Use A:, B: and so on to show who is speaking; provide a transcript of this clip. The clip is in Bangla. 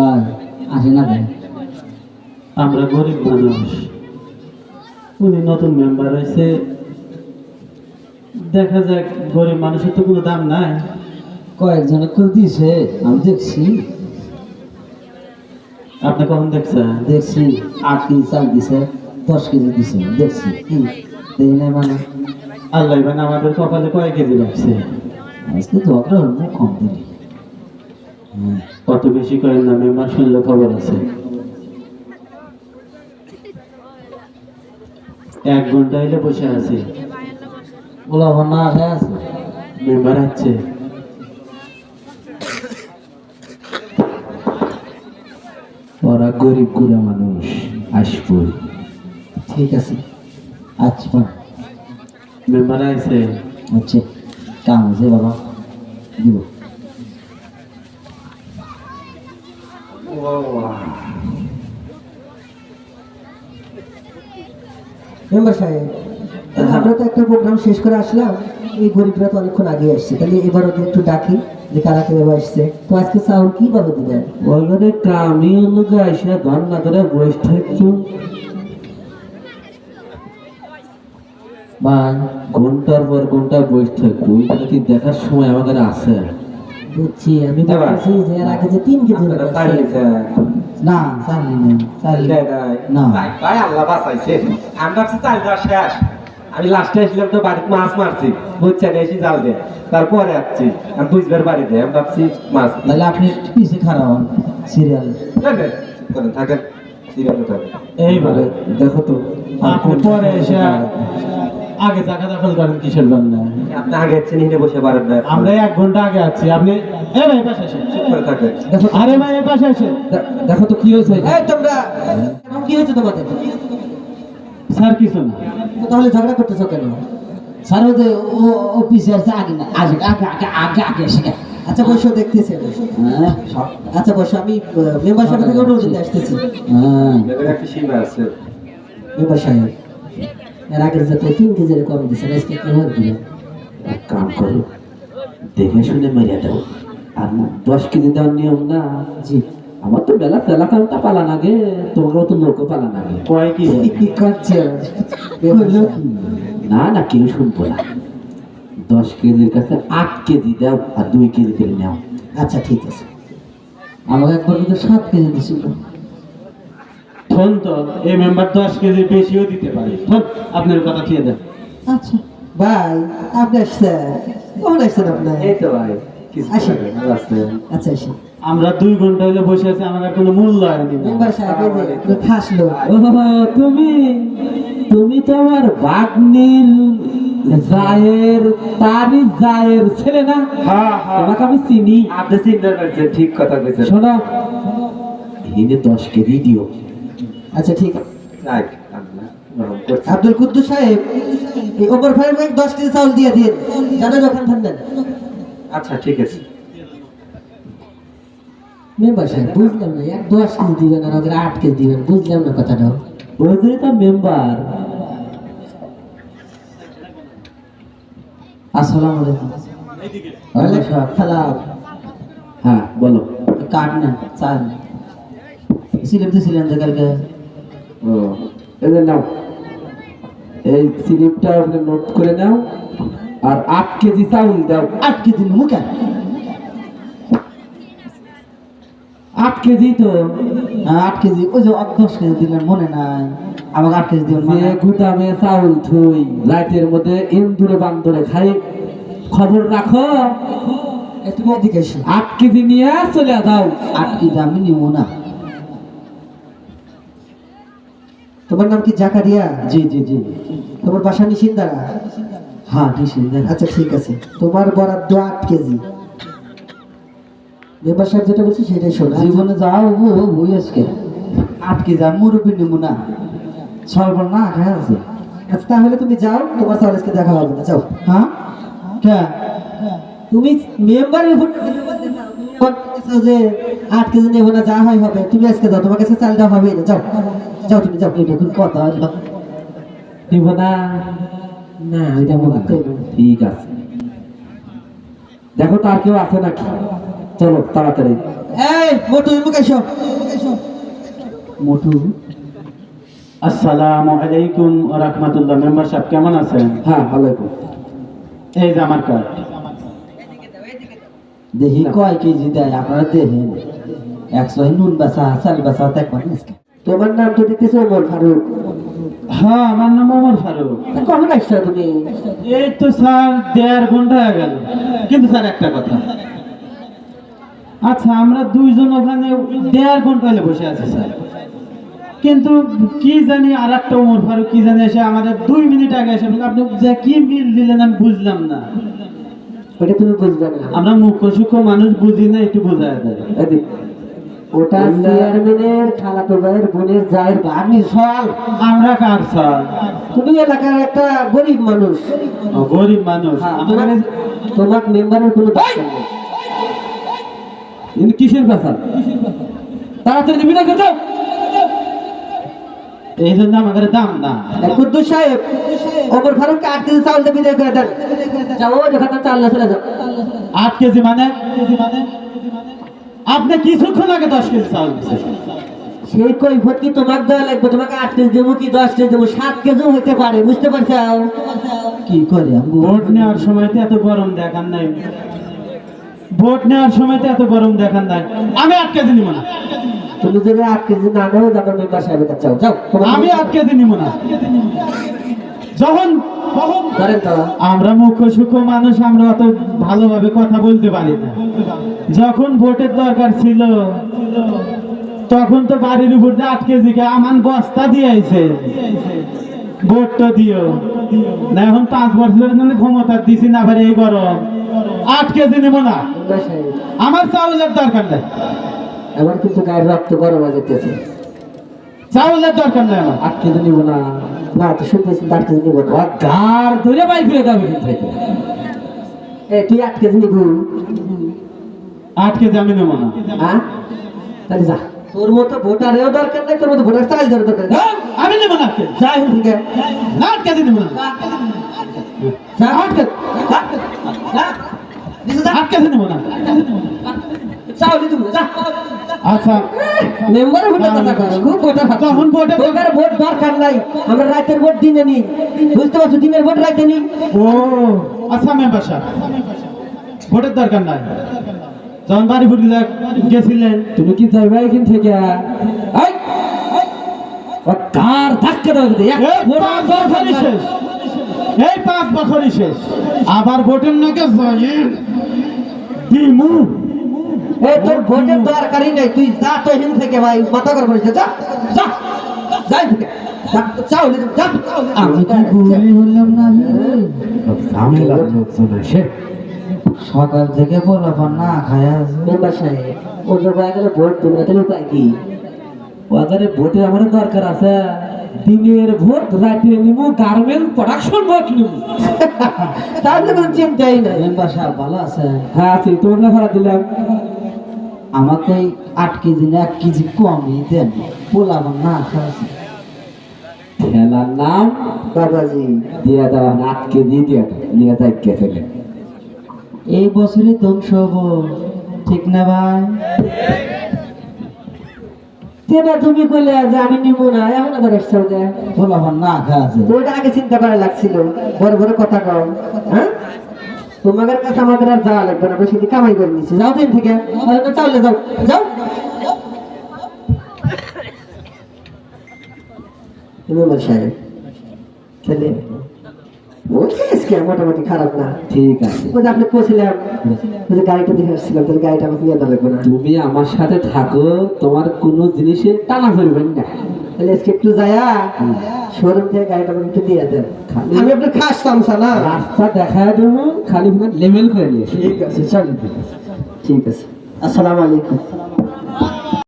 A: ভাই আসে না
B: আমরা গরিব মানুষ। উনি নতুন মেম্বার হয়েছে। দেখা যাক গরিব মানুষের তো কোনো দাম নাই।
A: কয়েকজনে করে দিয়েছে আমি দেখছি।
B: আপনি কখন দেখছেন?
A: দেখছি আট কেজি চাল দিছে দশ কেজি দিছে দেখছি। দেখি নাই মানে।
B: আল্লাহ মানে আমাদের কপালে কয় কেজি লাগছে
A: আজকে ঝগড়া হল কম দিলি
B: কত বেশি করেন না মেম্বার শুনলে খবর আছে। এক ঘণ্টা হইলে বসে আছি।
A: ওলা না আছে?
B: মেম্বার আছে।
C: ওরা গরিব গুড়া মানুষ আসব।
A: ঠিক আছে। আচ্ছা।
B: মেম্বার আছে।
A: আচ্ছা। কাম আছে বাবা। দিব।
D: মেম্বার সাহেব আমরা তো একটা প্রোগ্রাম শেষ করে আসলাম। এই গরিবরা তো অনেকক্ষণ আগে আসছে। তাহলে এবার ওদের একটু ডাকি যে কারা কীভাবে আসছে। তো আজকে চাউল দিবেন
C: হলো আইসা ধন না করে থাকছো
A: ভাই
C: ঘণ্টার পর ঘণ্টা বসে থাকব কি দেখার সময় আমাদের আছে?
D: বুঝছি আমি বলছি যে এর আগে যে তিন কেজি
A: না চালি না চালি না।
E: ভাই আল্লাহ বাঁচাইছে। আমি ভাবছি চাল দেওয়া শেষ। আমি লাস্টে আসলাম তো বাড়িতে মাছ মারছি। বুঝছেন এসে জাল দিয়ে। তারপরে আসছি। আমি বুঝবার বাড়িতে আমি ভাবছি মাছ
A: তাহলে আপনি পিছিয়ে খারাপ সিরিয়াল
E: করেন, থাকেন সিরিয়ালে থাকেন।
B: এইবারে
C: দেখো তো
B: পরে এসে আগে টাকা দখল করেন কিসের জন্য?
E: আপনি আগে চিনি বসে পারেন না
B: আমরা এক ঘণ্টা আগে আছি। আপনি এ ভাই পাশে আসেন।
E: চুপ করে থাকেন।
C: দেখো
B: আরে ভাই এই পাশে আসেন।
C: দেখো তো কি হয়েছে
D: এই তোমরা এখন কি হয়েছে তোমাদের?
B: স্যার কিছু না।
D: তো তাহলে ঝগড়া করতেছো কেন?
A: স্যার ওই যে ও ও পিছিয়ে আছে আগে না আগে আগে আগে আগে আগে এসে।
D: আচ্ছা বসো দেখতেছে
A: হ্যাঁ?
D: আচ্ছা বসো আমি মেম্বার সাহেব থেকে অনুরোধ আসতেছি।
A: হ্যাঁ।
E: এদের একটা সীমা আছে।
D: মেম্বার সাহেব। এর আগের যাতে তিন কেজির কম দিচ্ছে আজকে কীভাবে দিবেন
C: এক কাম করো দেখে শুনে মেরে দাও। আর না দশ কেজি দেওয়ার নিয়ম না।
D: জি।
C: আমার তো বেলা তেলা কামটা পালা নাগে তোমারও তো লোকও পালা
B: কয় কি
D: কি করছে মেম্বার
C: না না কেউ শুনব না। দশ কেজির কাছে আট কেজি দাও আর দুই কেজি করে নাও।
D: আচ্ছা ঠিক আছে।
A: আমাকে একবার কিন্তু সাত কেজি দিছিল।
B: ফোন তো এই মেম্বার দশ কেজি বেশিও দিতে পারে। আপনার কথা খেয়ে দেন।
D: আচ্ছা ভাই আপনি আসছেন। কখন আসছেন আপনার
E: এই তো ভাই
D: আসেন।
E: করেন, ভালো আছেন।
D: আচ্ছা আসেন।
B: আমরা দুই ঘণ্টা হলে বসে আছি আমাদের কোনো মূল্যায়ন নেই
D: মেম্বার সাহেব এই যে একটু খাস লোক
C: ও তুমি তুমি তো আমার বাগনির জায়ের তারই জায়ের ছেলে না?
E: হ্যাঁ হ্যাঁ।
C: তোমাকে আমি চিনি।
E: আপনি চিন্তা করছেন ঠিক কথা কইছেন।
C: শোনো হিনে দশ কেজি দিও।
D: আচ্ছা ঠিক আছে। আব্দুল কুদ্দুস সাহেব এই ওপর ফাইভ দশ কেজি চাউল দিয়ে দিন জানা যখন ঠান্ডা
E: আচ্ছা ঠিক আছে।
D: মেম্বার সাহেব বুঝলাম না এক দশ কেজি দিবেন আর ওদের আট কেজি দিবেন বুঝলাম না কথাটা।
C: ওই তো মেম্বার।
A: আসসালামু আলাইকুম।
D: সালাম।
C: হ্যাঁ বলো।
A: কাট না চাল সিলেট দিয়েছিলেন যে কালকে।
C: এই যে নাও। এই স্লিপটা আপনি নোট করে নাও। আর আট কেজি চাউল দাও।
A: আট কেজি
C: আট কেজি তো।
A: হ্যাঁ, আট কেজি। ওই যে দশ কেজি দিলেন মনে নাই। আমাকে আট কেজি দিবেন মানে
C: যে গুদামে চাউল থুই লাইটের মধ্যে ইন্দুরে বান্দরে খাই খবর রাখো।
D: তুমি এদিকে
C: আট কেজি নিয়ে চলে দাও
A: আট কেজি আমি নিব না।
D: তোমার নাম কি জাকারিয়া?
A: জি জি জি।
D: তোমার বাসা নিশিন্দারা
A: হ্যাঁ আছে
D: আচ্ছা ঠিক আছে। তোমার বরাদ্দ আট কেজি। মেম্বার সাহেব যেটা বলছি সেটাই শোনো।
A: জীবনে যাও ও বই আজকে। আট কেজি আমি মুরব্বী নিব না সর্বর না হ্যাঁ আছে
D: আচ্ছা তাহলে তুমি যাও তোমার সার্ভিসকে দেখা হবে না। যাও।
A: হ্যাঁ? কে
D: তুমি মেম্বারের উপর যে আট কেজি নেব না যা হয় হবে। তুমি আজকে যাও তোমার কাছে চাল দেওয়া হবে না। যাও যাও তুমি যাও
A: এটা কোন কথা হলো
C: নিব না?
D: না এটা মনে
C: ঠিক আছে। দেখো তো আর কেউ আছে নাকি? চলো তাড়াতাড়ি।
D: এই মোটু মুখ এসো।
A: মোটু
B: আসসালামু আলাইকুম ওয়া রাহমাতুল্লাহ। মেম্বার সাহেব কেমন আছেন?
C: হ্যাঁ আলাইকুম
B: এই যে আমার কার্ড
A: দেখি কয় কেজি দেয় আপনারা দেখেন। একশো নুন বেচা চাল বেচা দেখবেন আজকে
D: তোমার নাম তো দিতেছে ওমর ফারুক।
B: হ্যাঁ আমার নাম ওমর ফারুক।
D: কখন আসছো তুমি?
B: এই তো স্যার দেড় ঘণ্টা হয়ে গেল। কিন্তু স্যার একটা কথা। আচ্ছা আমরা দুইজন ওখানে দেড় ঘণ্টা হলে বসে আছি স্যার। কিন্তু কি জানি আর একটা ওমর ফারুক কি জানি এসে আমাদের দুই মিনিট আগে এসে আপনি যে কি মিল দিলেন আমি বুঝলাম না।
D: ওটা তুমি বুঝবে না
B: আমরা মুখ্য সূক্ষ্ম মানুষ বুঝি না একটু বোঝা
C: যায়
D: ওটা চেয়ারম্যানের খালাতো ভাইয়ের বোনের জায়ের ভাগ্নি সল
B: আমরা কার স্যার
D: তুমি এলাকার একটা গরিব মানুষ
B: গরিব মানুষ
D: হ্যাঁ,
B: আমাদের
D: তোমার- মেম্বারের কোনো দরকার নেই
C: ইনি কিসের ব্যাপার তাড়াতাড়ি দিবি না কেন
B: এই জন্য আমাদের দাম না।
D: কুদ্দুস সাহেব ওমর ফারুককে আট কেজি চাউল দিয়ে বিদায় করে দেন। যাও ওই চাল না চলে যাও।
B: আট কেজি মানে? আপনি কিছুক্ষণ আগে দশ কেজি চাউল দিচ্ছেন
D: সেই কৈফত কি তোমাকে দেওয়া লাগবে তোমাকে আট কেজি দেবো কি দশ কেজি দেবো? সাত কেজি হইতে পারে বুঝতে পারছ?
A: কি করে
B: ভোট নেওয়ার সময় তো এত গরম দেখান নাই। ভোট নেওয়ার সময় তো এত গরম দেখান নাই। আমি আট কেজি নিব না।
D: তুমি যদি আট কেজি না নেও যাবে মেম্বার সাহেবের কাছে যাও। যাও
B: আমি আট কেজি নিব না। যখন আমরা মুখ্য সুখ মানুষ আমরা অত ভালোভাবে কথা বলতে পারি না। যখন ভোটের দরকার ছিল তখন তো বাড়ির উপর দিয়ে আট কেজি কে আমান বস্তা দিয়েছে ভোটটা দিও। না এখন পাঁচ বছরের জন্য ক্ষমতা দিছি না আবার এই গরম। আট কেজি নেব না। আমার চাউলের দরকার নেই।
D: আমার কিন্তু গায়ের রক্ত গরম যেতেছে
B: চাউলের দরকার নেই আমার।
C: আটকে তো নিব না।
D: না তো শুনতেছি আট কেজি নিবো না।
C: গার ধরে বাইর ফিরে যাবে কিন্তু
D: এ তুই নিবো?
B: আমি না।
D: হ্যাঁ? তাহলে যা। তোর মতো ভোটারেও দরকার নেই তোর মতো ভোটার চাল দরকার নেই।
B: আমি নেব না আট কেজি।
D: যাই হোক ঠিক আছে।
B: না, আট নেব না।
D: যা
B: আট না।
D: চাউলি যা।
B: আচ্ছা।
D: মেম্বার ভোটের কথা খুব ভোটার
B: তখন ভোটে-
D: ভোটের ভোট দরকার নাই। আমরা রাতের ভোট দিনে নি বুঝতে পারছ? দিনের ভোট রাতে নি।
B: ও আচ্ছা মেম্বার সাহেব। ভোটের দরকার নাই। যখন বাড়ি ফুটি গেছিলেন
C: তুমি কি যাইবা এখান থেকে? গার ধাক্কা দাও এক
B: এই
C: দরকার
B: শেষ। এই পাঁচ বছরই শেষ। আবার ভোটের নাকি জয়েন। দিমু
D: এই তোর ভোটের দরকারই নাই তুই যা তো হিন থেকে ভাই মাথা করে বসে যা যা যাই থেকে তুমি,
A: সকাল থেকে বলবার না খায়া আছে।
D: মেম্বার সাহেব ও ভোট তাহলে উপায় কি?
C: বাজারে ভোটে আমার দরকার আছে। দিনের ভোট রাতে নিবো গার্মেন্ট প্রোডাকশন ভোট নিবো
D: তাহলে কোনো চিন্তাই নাই।
A: মেম্বার সাহেব ভালো আছে।
C: হ্যাঁ আছি। তোমার না ভাড়া দিলাম।
A: আমাকে আট কেজি না এক কেজি কমই দেন। পোলাবার না খাওয়াছে।
C: খেলার নাম?
D: বাবাজি।
C: দিয়া দেওয়া আট কেজি দিয়ে নিয়ে যাই কে ফেলে।
A: এই বছরই ধ্বংস হব। ঠিক না ভাই?
D: তেনা তুমি কইলে যে আমি নিব না এখন আবার এসছো যে
A: পোলাবার না আছে।
D: ওটা আগে চিন্তা করা লাগছিল। বড় বড় কথা কও। হ্যাঁ? তোমাদের কাছে আমাদের আর যাওয়া লাগবে না বেশি কামাই করে নিচ্ছি যাও দিন থেকে। চাউলে যাও। যাও। মেম্বার সাহেব তাহলে আজকে মোটামুটি খারাপ না।
C: ঠিক আছে।
D: আপনি পৌঁছলাম। গাড়িটা দেখে আসছিলাম তাহলে গাড়িটা আমাকে নিয়ে লাগবে না।
C: তুমি আমার সাথে থাকো তোমার কোনো জিনিসে টানা না।
D: তাহলে আজকে একটু যায়া শোরুম থেকে গাড়িটা আমাকে একটু দিয়ে দেন। আমি আপনার খাস তামসা না।
C: রাস্তা দেখা দেবো খালি লেভেল করে নিয়ে
D: ঠিক আছে চল ঠিক আছে। আসসালামু আলাইকুম।